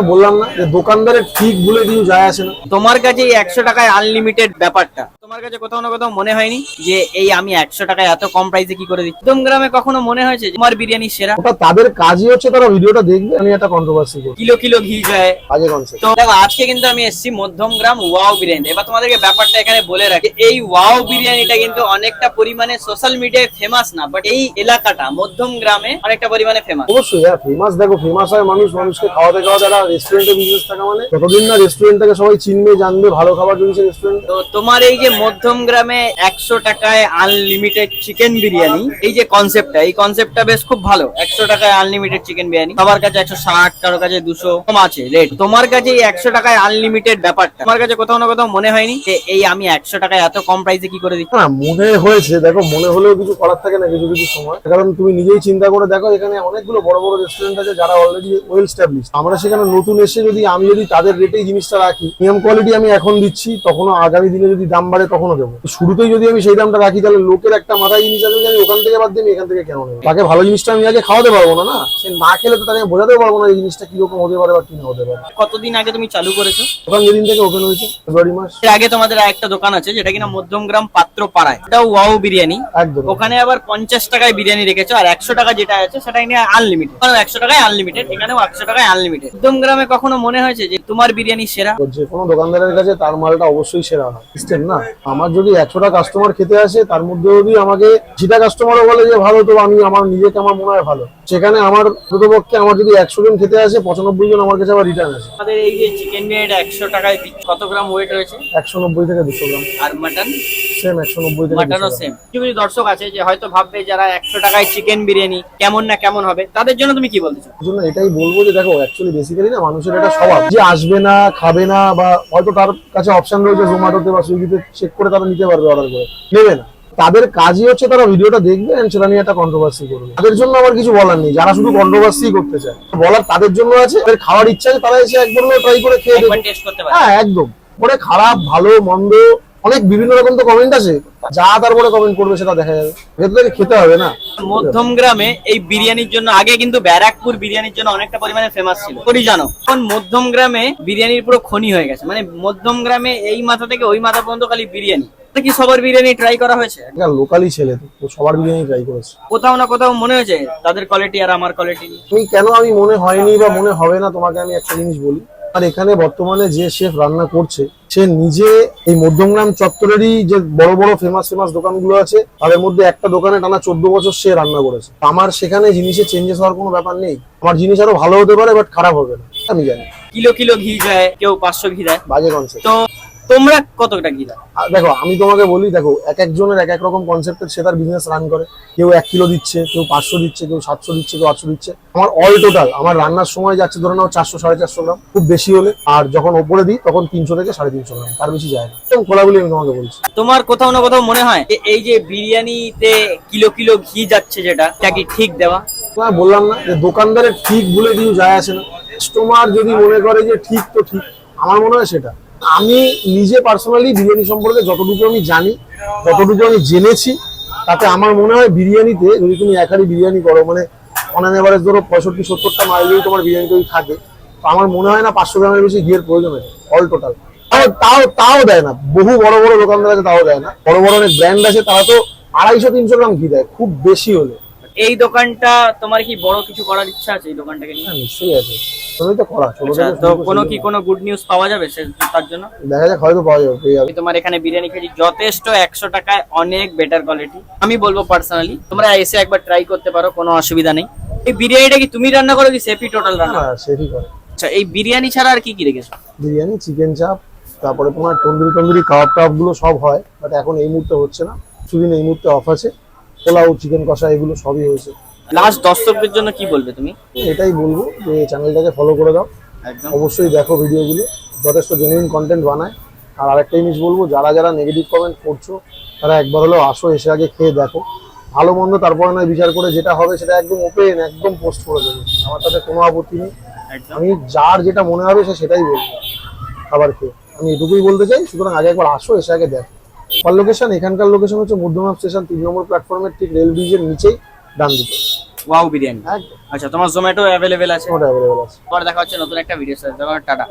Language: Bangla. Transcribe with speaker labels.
Speaker 1: বললাম না যে দোকানদারের ঠিক বলে কিছু যায় আসে না।
Speaker 2: তোমার কাছে এই একশো টাকায় আনলিমিটেড ব্যাপারটা। তোমার কাছে কোথাও না কোথাও মনে হয়নি যে এই আমি একশো টাকায় এত কম প্রাইসে কি করে দিচ্ছি? গ্রামে কখনো মনে হয়েছে তোমার বিরিয়ানি সেরা?
Speaker 1: ওটা তাদের কাজই হচ্ছে তারা ভিডিওটা দেখবে আমি একটা কন্ট্রোভার্সি
Speaker 2: কিলো কিলো ঘি যায়।
Speaker 1: কনসেপ্ট
Speaker 2: তো দেখো আজকে কিন্তু আমি এসেছি মধ্যমগ্রাম ওয়াও বিরিয়ানি। এবার তোমাদেরকে ব্যাপারটা এখানে বলে রাখি এই ওয়াও বিরিয়ানিটা কিন্তু অনেকটা পরিমাণে সোশ্যাল মিডিয়ায় ফেমাস না বাট এই এলাকাটা মধ্যম গ্রামে অনেকটা পরিমাণে ফেমাস
Speaker 1: অবশ্যই হ্যাঁ ফেমাস দেখো ফেমাস হয় মানুষ মানুষকে খাওয়াতে খাওয়াতে একটা রেস্টুরেন্টে বিজনেস থাকা মানে যতদিন না রেস্টুরেন্টটাকে সবাই চিনবে জানবে ভালো খাবার যদি সে রেস্টুরেন্ট
Speaker 2: তো তোমার এই যে মধ্যম গ্রামে একশো টাকায় আনলিমিটেড চিকেন বিরিয়ানি। এই যে কনসেপ্টটা এই কনসেপ্টটা বেশ খুব ভালো। একশো টাকায় আনলিমিটেড চিকেন বিরিয়ানি। সবার কাছে একশো ষাট, কারও কাছে দুশো, কম আছে রেট তোমার কাছে এই একশো টাকায় আনলিমিটেড ব্যাপারটা, তোমার কাছে কোথাও না কোথাও মনে হয়নি যে এই আমি একশো টাকায় এত কম প্রাইসে কি করে দিচ্ছি?
Speaker 1: না, মনে হয়েছে, দেখো, মনে হলেও কিছু করার থাকে না, কিছু কিছু সময়। কারণ তুমি নিজেই চিন্তা করে দেখো, এখানে অনেকগুলো বড় বড় রেস্টুরেন্ট আছে যারা অলরেডি ওয়েল স্টাবলিশ আমরা সেখানে নতুন এসে যদি আমি যদি তাদের রেটেই জিনিসটা রাখি নিয়ম কোয়ালিটি আমি এখন দিচ্ছি, তখনও আগামী দিনে যদি দাম বাড়ে তখনও দেবো? শুরুতেই যদি আমি সেই দামটা রাখি তাহলে লোকের একটা মাথায় জিনিস আছে যে আমি ওখান থেকে বাদ দিয়ে এখান থেকে কেন নেব? তাকে ভালো জিনিসটা আমি আগে খাওয়াতে পারব না না? সে না খেলে তো তাকে বোঝাতে পারব না এই জিনিসটা কীরকম হতে পারে বা কি না হতে পারে।
Speaker 2: কতদিন আগে তুমি চালু করেছ?
Speaker 1: দোকান যেদিন থেকে ওপেন হয়েছে ফেব্রুয়ারি মাস।
Speaker 2: এর আগে তোমাদের একটা দোকান আছে যেটা কিনা মধ্যমগ্রাম পাত্র পাড়ায় ওটাও ওয়াও বিরিয়ানি।
Speaker 1: একদম।
Speaker 2: ওখানে আবার পঞ্চাশ টাকায় বিরিয়ানি রেখেছো আর একশো টাকা যেটা আছে সেটা নিয়ে আনলিমিটেড একশো টাকায় আনলিমিটেড এখানেও একশো টাকায় আনলিমিটেড মধ্যম গ্রামে কখনো মনে হয়েছে যে তোমার বিরিয়ানি সেরা?
Speaker 1: যে কোনো দোকানদারের কাছে তার মালটা অবশ্যই সেরা হয়। সিস্টেম না? আমার যদি একশোটা কাস্টমার খেতে আসে তার মধ্যে যদি আমাকে যেটা কাস্টমারও বলে যে ভালো তো আমি আমার নিজেকে আমার মনে হয় ভালো। সেখানে আমার প্রতপক্ষে আমার যদি একশো জন খেতে আসে পঁচানব্বই জন আমার কাছে আবার রিটার্ন আসে।
Speaker 2: আমাদের এই যে চিকেন বিরিয়ানিটা একশো টাকায় কত গ্রাম ওয়েট রয়েছে?
Speaker 1: একশো নব্বই থেকে দুশো গ্রাম।
Speaker 2: আর মাটন
Speaker 1: সেম একশো নব্বই থেকে
Speaker 2: মাটনও সেম কিছু কিছু দর্শক আছে যে হয়তো ভাববে যারা একশো টাকায় চিকেন বিরিয়ানি কেমন না কেমন হবে তাদের জন্য তুমি কি বলতে চাও?
Speaker 1: জন্য এটাই বলব যে দেখো অ্যাকচুয়ালি বেসিক্যালি না মানুষের একটা স্বভাব। যে আসবে না খাবে না বা হয়তো তার কাছে অপশন রয়েছে জোম্যাটোতে বা সুইগিতে চেক করে তারা নিতে পারবে অর্ডার করে। নেবে না। তাদের কাজই হচ্ছে তারা ভিডিওটা দেখবে এন্ড সেটা নিয়ে একটা কন্ট্রোভার্সি করবে। তাদের জন্য আমার কিছু বলার নেই। যারা শুধু কন্ট্রোভার্সি করতে চায়। বলার তাদের জন্য আছে। তাদের খাওয়ার ইচ্ছা আছে তারা এসে একবার ট্রাই করে খেয়ে
Speaker 2: পারে।
Speaker 1: হ্যাঁ একদম। পরে খারাপ ভালো মন্দ অনেক বিভিন্ন রকম তো কমেন্ট আছে যা তারপরে কমেন্ট করবে সেটা দেখা যাবে। ভেতর খেতে হবে না।
Speaker 2: মধ্যম গ্রামে এই বিরিয়ানির জন্য আগে কিন্তু ব্যারাকপুর বিরিয়ানির জন্য অনেকটা পরিমাণে ফেমাস ছিল। করি জানো? এখন মধ্যম গ্রামে বিরিয়ানির পুরো খনি হয়ে গেছে। মানে মধ্যম গ্রামে এই মাথা থেকে ওই মাথা পর্যন্ত খালি বিরিয়ানি। কি সবার বিরিয়ানি ট্রাই করা হয়েছে?
Speaker 1: একটা লোকালি ছেলে তো সবার বিরিয়ানি ট্রাই করেছে।
Speaker 2: কোথাও না কোথাও মনে হয়েছে তাদের কোয়ালিটি আর আমার কোয়ালিটি
Speaker 1: আমি কেন আমি মনে হয়নি বা মনে হবে না তোমাকে আমি একটা জিনিস বলি। আর এখানে বর্তমানে যে শেফ রান্না করছে সে নিজে এই মধ্যমগ্রাম চত্বরেরই যে বড় বড় ফেমাস ফেমাস দোকানগুলো আছে তাদের মধ্যে একটা দোকানে টানা চোদ্দ বছর সে রান্না করেছে। আমার সেখানে জিনিসে চেঞ্জেস হওয়ার কোনো ব্যাপার নেই। আমার জিনিস আরও ভালো হতে পারে বাট খারাপ হবে না। আমি জানি।
Speaker 2: কিলো কিলো ঘি দেয় কেউ পাঁচশো ঘি দেয়।
Speaker 1: বাজে কনসেপ্ট
Speaker 2: তো তোমরা কতটা দাও
Speaker 1: দেখো আমি তোমাকে বলি দেখো এক একজনের এক এক রকম কনসেপ্টের সে তার বিজনেস রান করে। কেউ এক কিলো দিচ্ছে কেউ পাঁচশো দিচ্ছে কেউ সাতশো দিচ্ছে কেউ আটশো দিচ্ছে। আমার অল টোটাল আমার রান্নার সময় যাচ্ছে ধরে নাও চারশো সাড়ে চারশো গ্রাম। খুব বেশি হলে আর যখন ওপরে দিই তখন তিনশো থেকে সাড়ে তিনশো গ্রাম। তার বেশি যায় না। একদম খোলাগুলি আমি তোমাকে বলছি।
Speaker 2: তোমার কোথাও না কোথাও মনে হয় যে এই যে বিরিয়ানিতে কিলো কিলো ঘি যাচ্ছে যেটা এটা কি ঠিক দেওয়া?
Speaker 1: তোমায় বললাম না যে দোকানদারের ঠিক বলে কিছু যায় আসে না। কাস্টমার যদি মনে করে যে ঠিক তো ঠিক। আমার মনে হয় সেটা। আমি নিজে পার্সোনালি বিরিয়ানি সম্পর্কে যতটুকু আমি জানি যতটুকু আমি জেনেছি। তাতে আমার মনে হয় বিরিয়ানিতে যদি তুমি এক বিরিয়ানি করো মানে অন অ্যান এভারেজ ধরো পঁয়ষট্টি সত্তরটা মাইল যদি তোমার বিরিয়ানি তৈরি থাকে তো আমার মনে হয় না পাঁচশো গ্রামের বেশি ঘিয়ের প্রয়োজন আছে অল টোটাল তাও তাও তাও দেয় না। বহু বড় বড় দোকানদার আছে তাও দেয় না। বড় বড় অনেক ব্র্যান্ড আছে তারা তো আড়াইশো তিনশো গ্রাম ঘি দেয় খুব বেশি হলে।
Speaker 2: এই দোকানটা তোমার কি বড় কিছু করার ইচ্ছা আছে এই দোকানটাকে নিয়ে?
Speaker 1: হ্যাঁ নিশ্চয়ই আছে। তো করা
Speaker 2: আচ্ছা তো কোনো কি। কোনো গুড নিউজ পাওয়া যাবে তার জন্য?
Speaker 1: দেখা যাক হয়তো পাওয়া যাবে
Speaker 2: আমি তোমার এখানে বিরিয়ানি খেয়েছি যথেষ্ট একশো টাকায় অনেক বেটার কোয়ালিটি আমি বলব পার্সোনালি তোমরা এসে একবার ট্রাই করতে পারো কোনো অসুবিধা নেই। এই বিরিয়ানিটা কি তুমি রান্না করো কি সেফি টোটাল রান্না?
Speaker 1: হ্যাঁ করে।
Speaker 2: আচ্ছা এই বিরিয়ানি ছাড়া আর কি কি রেখেছো?
Speaker 1: বিরিয়ানি চিকেন চাপ তারপরে তোমার তন্দুরি তন্দুরি কাবাব টাবাবগুলো সব হয় বাট এখন এই মুহূর্তে হচ্ছে না। কিছুদিন এই মুহূর্তে অফ আছে পোলাও চিকেন কষা এগুলো সবই হয়েছে।
Speaker 2: লাস্ট দর্শকদের জন্য কি বলবে তুমি?
Speaker 1: এটাই বলব যে চ্যানেলটাকে ফলো করে দাও।
Speaker 2: একদম।
Speaker 1: অবশ্যই দেখো ভিডিওগুলো যথেষ্ট জেনুইন কন্টেন্ট বানায়। আর আরেকটা জিনিস বলব যারা যারা নেগেটিভ কমেন্ট করছ তারা একবার হলেও আসো এসে আগে খেয়ে দেখো। ভালো মন্দ তারপরে নয় বিচার করে যেটা হবে সেটা একদম ওপেন একদম পোস্ট করে দেবে। আমার তাতে কোনো আপত্তি নেই।
Speaker 2: একদম।
Speaker 1: আমি যার যেটা মনে হবে সে সেটাই বলব। খাবার খেয়ে। আমি এটুকুই বলতে চাই সুতরাং আগে একবার আসো এসে আগে দেখো। আমার লোকেশন এখানকার লোকেশন হচ্ছে মধ্যমাপ স্টেশন তিন নম্বর প্ল্যাটফর্মের ঠিক রেল ব্রিজের নিচেই ডান দিকে।
Speaker 2: ওয়াও বিরিয়ানি। আচ্ছা তোমার জোম্যাটো অ্যাভেলেবেল আছে?
Speaker 1: ওটা অ্যাভেলেবেল আছে।
Speaker 2: পরে দেখা হচ্ছে নতুন একটা ভিডিও সাথে টাটা।